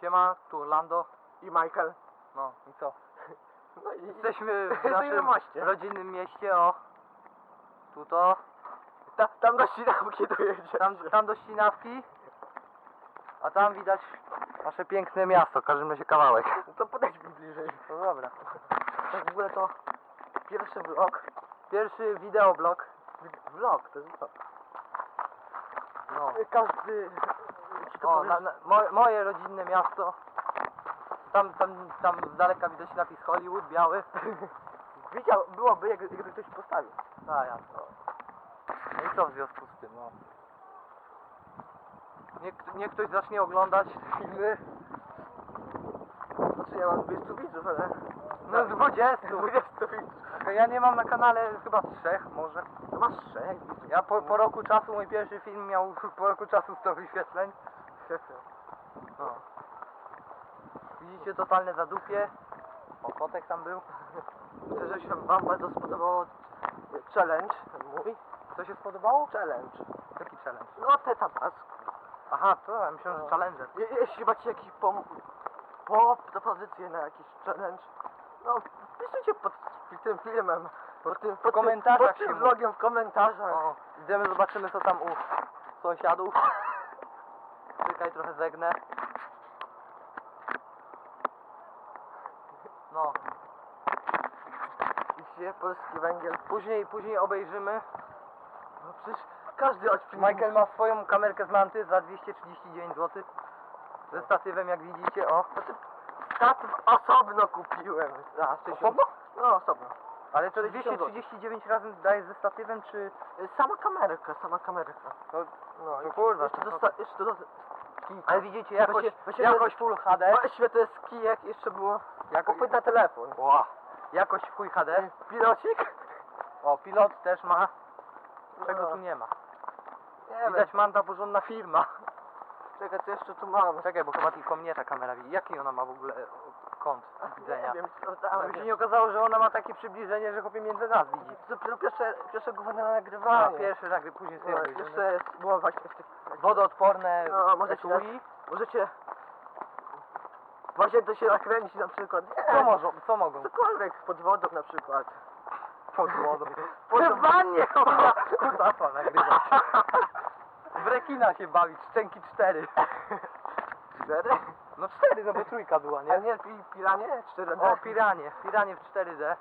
Siema, tu Orlando. I Michael. No i co? No i Jesteśmy w w naszym rodzinnym mieście, o. Tu to. ta, tam do Sinawki dojedzie. Tam, tam do Ścinawki. A tam widać nasze piękne miasto, każdy się kawałek. No to podejdź mi bliżej. No dobra. Tak w ogóle to pierwszy vlog. Pierwszy wideoblog. Vlog, to jest vlog. No. Każdy to O, na, na, moje, moje rodzinne miasto. Tam, tam, tam z daleka widać napis Hollywood, biały. Widział, byłoby, jakby, jakby ktoś postawił. A jasno. No i co w związku z tym, no? Niech, niech ktoś zacznie oglądać filmy. Znaczy ja mam 200 widzów, ale... No z 20. 20 widzów. Ja nie mam na kanale chyba trzech może. To masz 6 widzów. Ja po, po roku czasu, mój pierwszy film miał po roku czasu 100 wyświetleń. No. Widzicie totalne zadupie. O, kotek tam był. Myślę, że się wam bardzo spodobało challenge mój. Co się spodobało? Challenge. Taki challenge. No te tabasko. Aha, to ja myślałem, że No. challenger. Je, jeśli macie jakieś pom... po propozycje na jakiś challenge, no piszcie pod tym filmem, pod tym, pod komentarzach tym, pod tym vlogiem w komentarzach. O, idziemy, zobaczymy co tam u sąsiadów. Czekaj, trochę zegnę. No, Widzicie, polski węgiel. później, później obejrzymy. No przecież każdy odcinek... Michael ma swoją kamerkę z manty za 239 zł. Ze statywem, jak widzicie, o. Znaczy, statyw osobno kupiłem. Za 60 Osobno? No osobno. Ale to 60 zł. 239 razem daje ze statywem, czy... Sama kamerka, sama kamerka. To, No to i kurwa, Jeszcze dosta... jeszcze do... ale widzicie, jakoś, Właśnie- właśnie jakoś Full HD. Właściwie to jest kijek, jeszcze było... Jako, Kupy na telefon. Ła, jakoś w chuj HD. Pilocik? O, pilot też ma. Czego No. tu nie ma? Nie. Widać manta porządna firma. Czekaj, co jeszcze tu mam? Czekaj, bo chyba tylko mnie ta kamera widzi. Jaki ona ma w ogóle kąt widzenia? Nie wiem, sprawdzałem. się nie okazało, że ona ma takie przybliżenie, że chłopie między nas widzi. To dopiero pierwsze, pierwsze główne A, nagrywanie. pierwszy nagry, później sobie No, obejrzymy. jeszcze jest, było właśnie w tych... Wodoodporne No, możecie etui. Możecie... Właśnie to się nakręcić na przykład. Nie, Co, może, co mogą? Cokolwiek, pod wodą na przykład. Pod wodą. Pod W wannie! Kutasa nagrywać. W rekina się bawić, szczęki cztery. Cztery? No cztery, no bo trójka była, Nie, nie? nie, pi, piranie? Cztery O, piranie, piranie w 4D.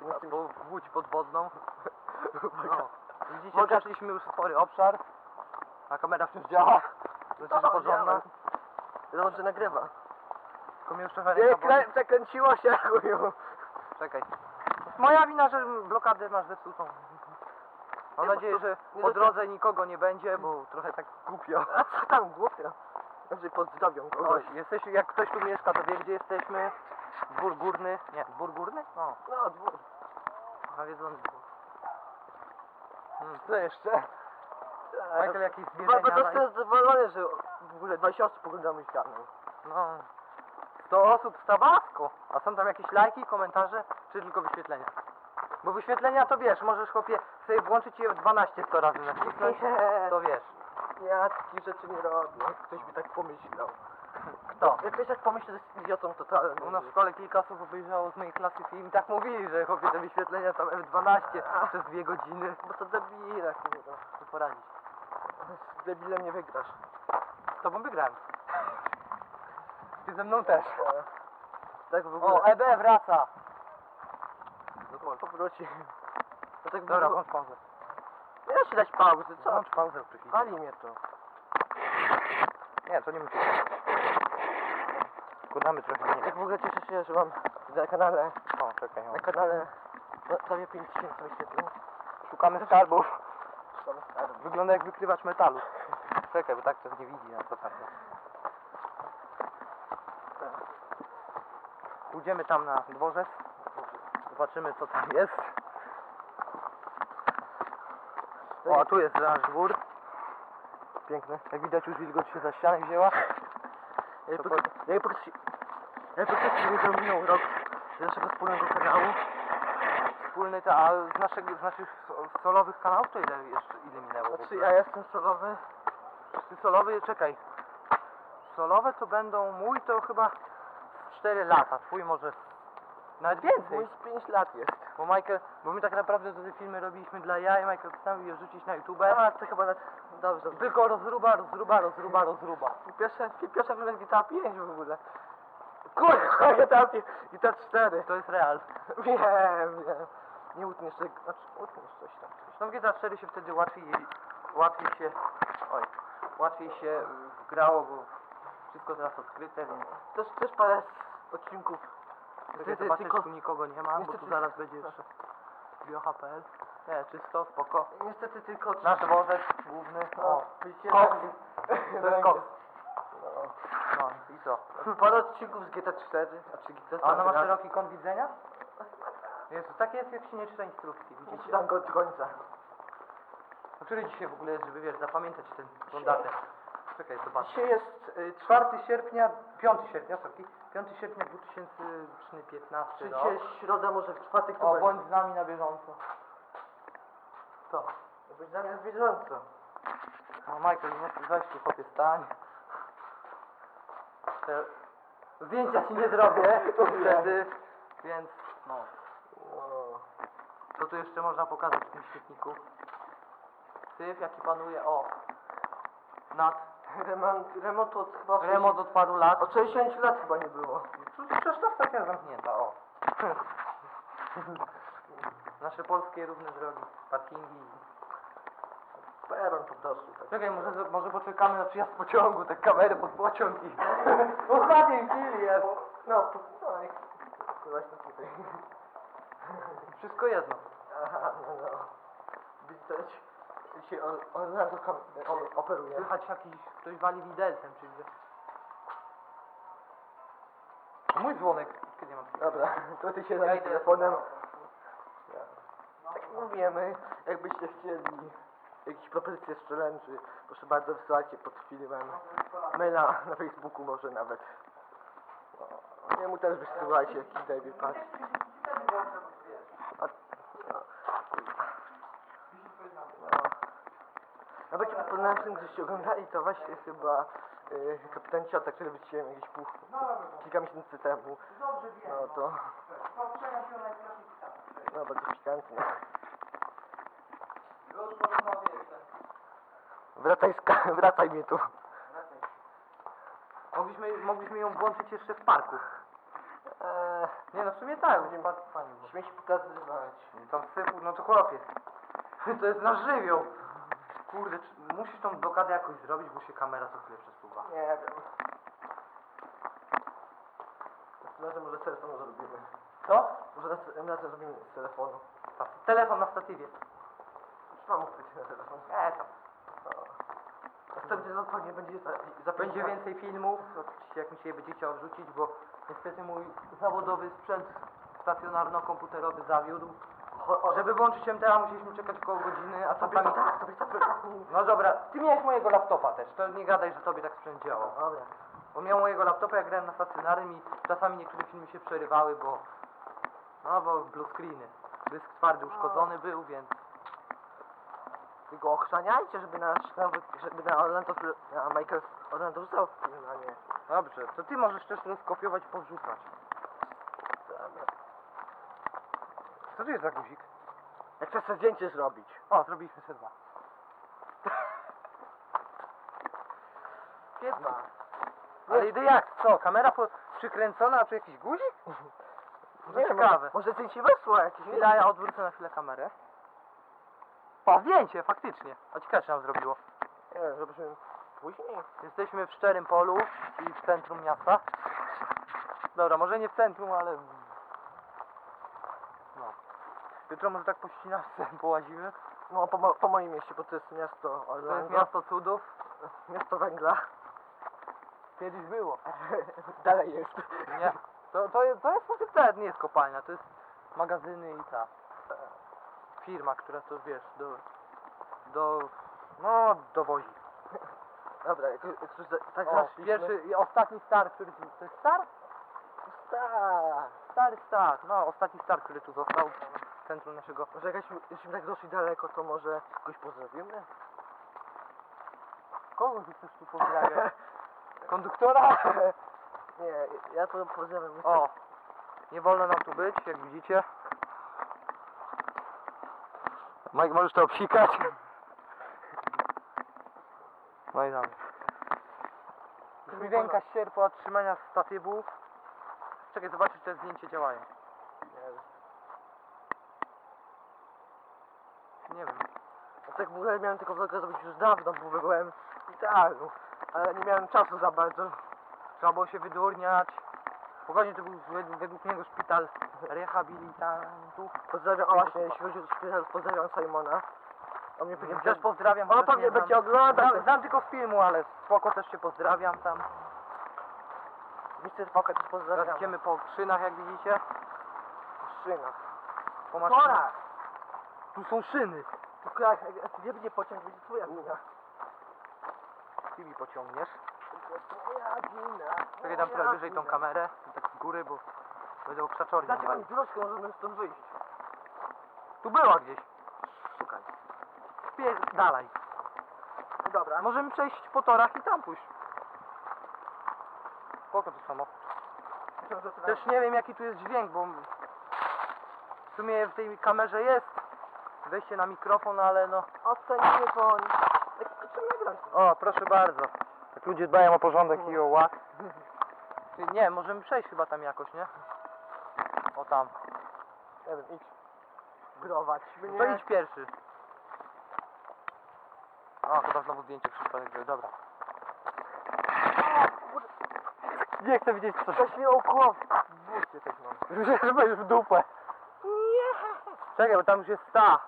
No, Albo w łódź podwodną. No. Widzicie, Mogę- przeszliśmy już spory obszar. A kamera wciąż działa. Znaczy, że porządna. Dobrze nagrywa. Tylko mnie już trochę Nie, ręka boli. krę, zakręciło się, chuju. Czekaj. Moja wina, że blokadę masz zepsutą. Mam Nie, nadzieję, bo to- że nie po do- drodze nikogo nie będzie, bo trochę tak głupio. A co tam głupio? Dobrze pozdrowią kogoś. jesteś, jak ktoś tu mieszka, to wie gdzie jesteśmy. Dwór górny. Nie, dwór górny? No, No, dwór. nawiedzony dwór. Hmm. Co jeszcze? Michael, jakieś Bo, bo to jest zadowolony, że w ogóle 20 osób ogląda mój kanał. No. 100 osób z Tabasco. A są tam jakieś lajki, komentarze, czy tylko wyświetlenia? Bo wyświetlenia to wiesz, możesz chłopie sobie włączyć je 12 100 razy nacisnąć, to wiesz. Ja takich rzeczy nie robię. Ktoś by tak pomyślał. Kto? Jak ktoś tak pomyśli, to jest idiotą totalnym. U nas w szkole kilka osób obejrzało z mojej klasy film i tak mówili, że chłopie te wyświetlenia są F12 przez dwie godziny. Bo to debile, kurwa. Co poradzić? Z debilem nie wygrasz. Z tobą wygrałem. Ty ze mną też. E, Tak w ogóle. O, EB wraca. no, powróci. No tak w Dobra, ogóle. pauzę. Nie da się dać pauzy, co? Włącz pauzę w chwili. Pali mnie to. Nie, to nie musi. Składamy trochę mniej. Tak w ogóle cieszę się, że mam na kanale, O, czekaj. O. na kanale no, prawie 5000 wyświetleń. Szukamy skarbów. Wygląda jak wykrywacz metalu. Czekaj, bo tak to nie widzi na co tak. Pójdziemy tam na dworzec. Zobaczymy co tam jest. O, a tu jest nasz dwór. Piękny. Jak widać już wilgoć się za ścianę wzięła. Ja po, prostu, prostu nie minął rok z naszego wspólnego kanału. Wspólny ta, a z, naszego, z naszych so- solowych kanałów to ile jeszcze ile minęło? Znaczy ja jestem solowy. Ty solowy, czekaj. solowe to będą, mój to chyba 4 lata, twój może nawet więcej. Mój z 5 lat jest. Bo Michael, bo my tak naprawdę te filmy robiliśmy dla jaj, Michael postanowił je rzucić na YouTube. A, to chyba nawet... Dobrze. Tylko rozruba, rozruba, rozruba, rozruba. Pierwsza, pierwsza film jest GTA 5 w ogóle. Kurwa, GTA 5, GTA 4. To jest real. Wiem, wiem. Nie utniesz tego, znaczy utniesz coś tam. No w GTA 4 się wtedy łatwiej, łatwiej się, oj, łatwiej się y, grało, bo wszystko teraz odkryte, więc Też, też parę odcinków. Czekaj, Niestety zobaczę, tylko, tu nikogo nie ma, bo tu niestety- zaraz będzie jeszcze bioha.pl. Nie, czysto, spoko. niestety tylko Nasz dworzec główny, No, o, widzicie, koks. To jest koks. No. No i co? Parę odcinków z GTA 4, a czy GTA A ona ma szeroki kąt widzenia? Jezu, tak jest jak się nie czyta instrukcji, widzicie? czytam go od końca. A który dzisiaj w ogóle jest, żeby wiesz, zapamiętać ten, tą datę? Czekaj, zobacz. Dzisiaj jest 4 sierpnia, 5 sierpnia, sorki, 5 sierpnia 2015 rok. Dzisiaj środa, może w czwartek to O, będzie. bądź z nami na bieżąco. Co? Być zamiast bieżąco. No Michael, weź tu chłopie stań. Te zdjęcia ci nie zrobię wtedy, więc no. No. Co tu jeszcze można pokazać w tym świetniku? Syf jaki panuje, o. Nad Remont, remont od chyba... remont od paru lat. Od 60 lat chyba nie było. Przecież ta stacja zamknięta, o. Nasze polskie równe drogi, parkingi. Peron po prostu. Tak. Czekaj, może, może poczekamy na przyjazd pociągu, te kamery pod pociąg i... W ostatniej chwili jest. No, po, no, jak... Właśnie tutaj. Wszystko jedno. Aha, no, no. Widać, dzisiaj Or- Orlando kam- o- operuje. Słychać jakiś, ktoś wali widelcem, czy gdzie. Mój dzwonek. Kiedy mam Dobra, to ty się Ja zajmij telefonem. Tak jak mówimy, jakbyście chcieli jakieś propozycje z challenge'y, proszę bardzo wysyłajcie pod filmem. Maila na Facebooku może nawet. No, jemu też wysyłajcie jakiś Pack. A- no. No. Tym, żeście oglądali, to właśnie chyba y, kapitan Ciota, który wyciąłem jakieś pół, kilka miesięcy temu. No to... No bardzo pikantne. Wracaj, z ka- wracaj mi tu. Mogliśmy, mogliśmy ją włączyć jeszcze w parku. Eee, Nie no, w sumie tak, w parku fajnie było. śmie się pokazywać. Tam sypu, no to chłopie. To jest nasz żywioł. Kurde, czy, musisz tą blokadę jakoś zrobić, bo się kamera co chwilę przesuwa. Nie wiem. Następnym razem może z telefonu zrobimy. Co? Może następnym razem zrobimy z telefonu. Ta- Telefon na statywie. Już mam uchwyć na telefon. E, tam. No. Następny raz pewnie będzie za, za Będzie więcej filmów, oczywiście jak mi się je będzie chciał wrzucić, bo niestety mój zawodowy sprzęt stacjonarno-komputerowy zawiódł. O, o, Żeby włączyć MTA musieliśmy czekać około godziny, a Tobie czasami... to tak, tobie tak. No dobra, ty miałeś mojego laptopa też, to nie gadaj, że tobie tak sprzęt działał. Dobra. Bo miał mojego laptopa, jak grałem na stacjonarnym i czasami niektóre filmy się przerywały, bo... No bo blue screeny. Dysk twardy uszkodzony był, więc... Go ochrzaniajcie, żeby nasz, nawet, żeby na Orlando, na Michael Orlando wrzucał film, a nie. Dobrze, to ty możesz też rozkopiować i powrzucać. Dobra. Co to jest za guzik? Jak chcesz sobie zdjęcie zrobić. O, zrobiliśmy sobie dwa. Jedna. Ale idę jak? Co? Kamera po... przykręcona, a tu jakiś guzik? To ciekawe. Może, zdjęcie wesło jakieś? Chwila, ja odwrócę na chwilę kamerę. O, zdjęcie, faktycznie. A ciekawe, czy nam zrobiło. Nie wiem, żebyśmy później. Jesteśmy w Szczerym Polu i w centrum miasta. Dobra, może nie w centrum, ale... No. Jutro może tak po ścinawce połazimy. No, po, mo- po moim mieście, bo to jest miasto To jest miasto cudów. Miasto węgla. Kiedyś było. Dalej jest. Nie. To, to, jest, to jest nie jest kopalnia, to jest magazyny i ta firma, która to wiesz, do, do no dowozi. Dobra, jak, jak już za, tak O, zaszliśmy. pierwszy i ostatni star, który to jest star? Tak. Stary star, no ostatni star, który tu został w centrum naszego. Może jakaś, jeśli tak doszli daleko, to może kogoś pozdrowimy? Kogo ty chcesz tu pozdrawiać? Konduktora? Nie, ja to pozdrawiam. O, nie wolno nam tu być, jak widzicie. Mike, możesz to obsikać? No i mi ręka ścierpła od trzymania statywów. Czekaj, zobaczyć, czy te zdjęcie działają. Nie wiem. Ja tak w ogóle miałem tylko vloga zrobić już dawno, bo byłem w szpitalu. Ale nie miałem czasu za bardzo. Trzeba było się wydurniać. Spokojnie, to był według, według niego szpital rehabilitantów. Pozdrawiam, o właśnie, jeśli chodzi o szpital, pozdrawiam Simona. On mnie pewnie Też pozdrawiam. O, chociaż pewnie będzie oglądał. Znam, znam tylko z filmu, ale spoko też się pozdrawiam tam. Mister Foka też Teraz pozdrawiam. idziemy po szynach, jak widzicie. w szynach. Po maszynach. Tu są szyny. Tu kraj, gdzie będzie pociąg, będzie twoja wina. Chwili pociągniesz. Twoja wina. Czekaj, dam trochę wyżej tą kamerę. Tak z góry, bo będę okrzaczornie Dajcie walił. mi troszkę, możemy stąd wyjść. Tu była gdzieś. Szukaj. Spie dalej. Dobra. Możemy przejść po torach i tam pójść. Spoko to samo. Też nie wiem jaki tu jest dźwięk, bo w sumie w tej kamerze jest wejście na mikrofon, ale no... Po... Czym nagrać? O, proszę bardzo. Jak ludzie dbają o porządek i o ład. Ty- Nie, możemy przejść chyba tam jakoś, nie? O tam. Nie wiem, idź. Grować mnie. To idź pierwszy. O, chyba znowu zdjęcie przypadek. Dobra. Nie chcę widzieć co Coś mi okłop. W bucie też mam. Będziesz w dupę. Nie. Czekaj, bo tam już jest ta.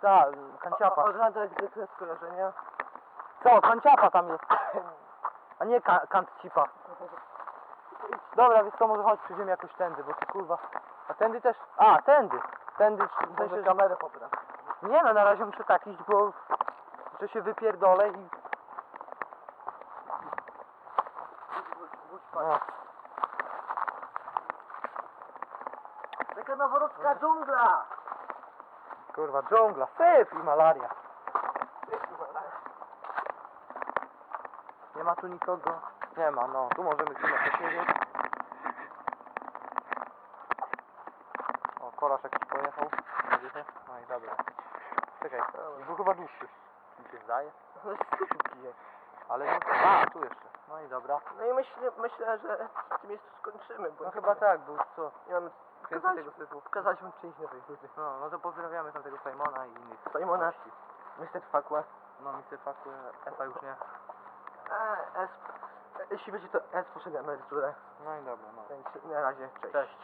Ta, kanciapa. Oglądać zwykle skojarzenia. Co, kanciapa tam jest. A nie ka kantcipa. Dobra, więc to może chodź, przyjdziemy jakoś tędy, bo kurwa... A tędy też... A, tędy. Tędy, w sensie, Może że... kamerę. Nie no, na razie muszę tak iść, bo... Że się wypierdolę i... O, Taka noworodka dżungla. kurwa, dżungla, syf i malaria. Nie ma tu nikogo. Nie ma, no. Tu możemy chwilę posiedzieć. O, kolarz jakiś pojechał. Widzicie? No i dobra. Czekaj, był chyba dłuższy. Mi się zdaje. Szybki jest. Ale nie... A, tu jeszcze. No i dobra. No i myślę, myślę, że w tym miejscu skończymy, bo No chyba tak, był co? nie mamy Więcej Pokazaliśmy, tego syfu. pokazaliśmy część nowej ludzi. No, no to pozdrawiamy tam tego Simona i innych. Simona, gości. Mr. Fakła. No, Mr. Faku, Efa już nie. E, S, jeśli będzie to S, poszedł emeryturę. No i dobra, no. Więc na razie, cześć. Cześć.